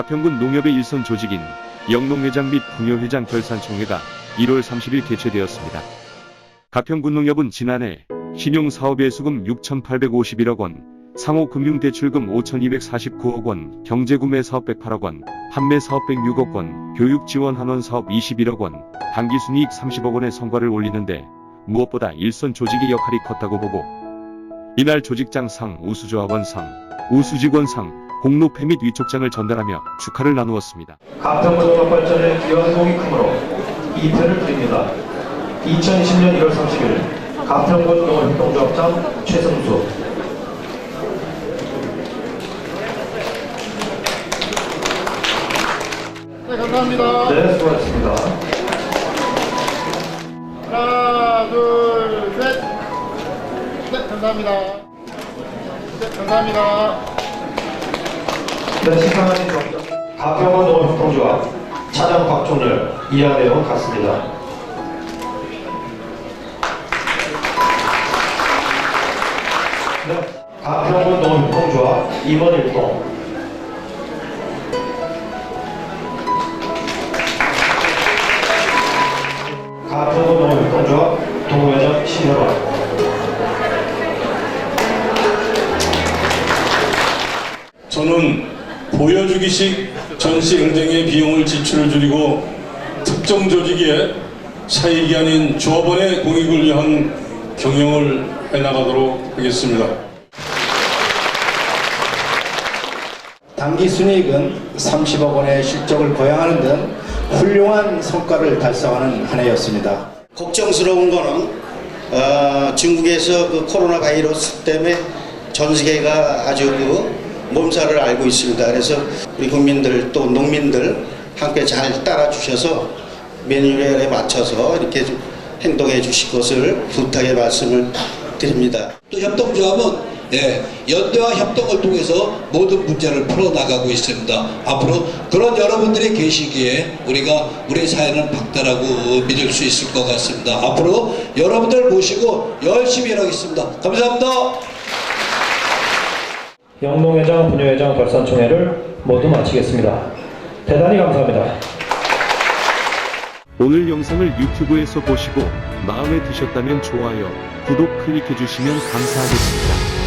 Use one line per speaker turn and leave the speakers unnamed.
가평군 농협의 일선 조직인 영농회장 및 분여회장 결산총회가 1월 30일 개최되었습니다. 가평군 농협은 지난해 신용사업예수금 6,851억 원, 상호금융대출금 5,249억 원, 경제구매 사업 108억 원, 판매 사업 106억 원, 교육지원 한원 사업 21억 원, 당기순이익 30억 원의 성과를 올리는데 무엇보다 일선 조직의 역할이 컸다고 보고 이날 조직장상, 우수조합원상, 우수직원상, 공로패 및 위촉장을 전달하며 축하를 나누었습니다.
가평농업 발전에 기여한 공이 크므로 이표를 드립니다. 2020년 1월 30일 가평군 농업협동조합장 최승수
네, 감사합니다.
네 수고하셨습니다.
하나, 둘, 셋. 네, 감사합니다. 네, 감사합니다.
네 시상하신 조합장 가평군 농업협동조합 차장 박종렬 이하 내용 같습니다. 네 가평군 농업협동조합 임원 일동. 가평군 농업협동조합 동호회장 신현원.
저는 보여주기식 전시 경쟁의 비용을 지출을 줄이고 특정 조직의 사익이 아닌 조합원의 공익을 위한 경영을 해나가도록 하겠습니다.
단기 순이익은 30억 원의 실적을 거양하는 등 훌륭한 성과를 달성하는 한 해였습니다.
걱정스러운 거는 어, 중국에서 그 코로나 바이러스 때문에 전 세계가 아주 그 몸살을 앓고 있습니다. 그래서 우리 국민들 또 농민들 함께 잘 따라 주셔서 매뉴얼에 맞춰서 이렇게 좀 행동해 주실 것을 부탁의 말씀을 드립니다.
또 협동조합은 예, 연대와 협동을 통해서 모든 문제를 풀어나가고 있습니다. 앞으로 그런 여러분들이 계시기에 우리가 우리 사회는 박다라고 믿을 수 있을 것 같습니다. 앞으로 여러분들 모시고 열심히 일하겠습니다. 감사합니다.
영농회장, 분여회장 결산총회를 모두 마치겠습니다. 대단히 감사합니다.
오늘 영상을 유튜브에서 보시고 마음에 드셨다면 좋아요, 구독 클릭해 주시면 감사하겠습니다.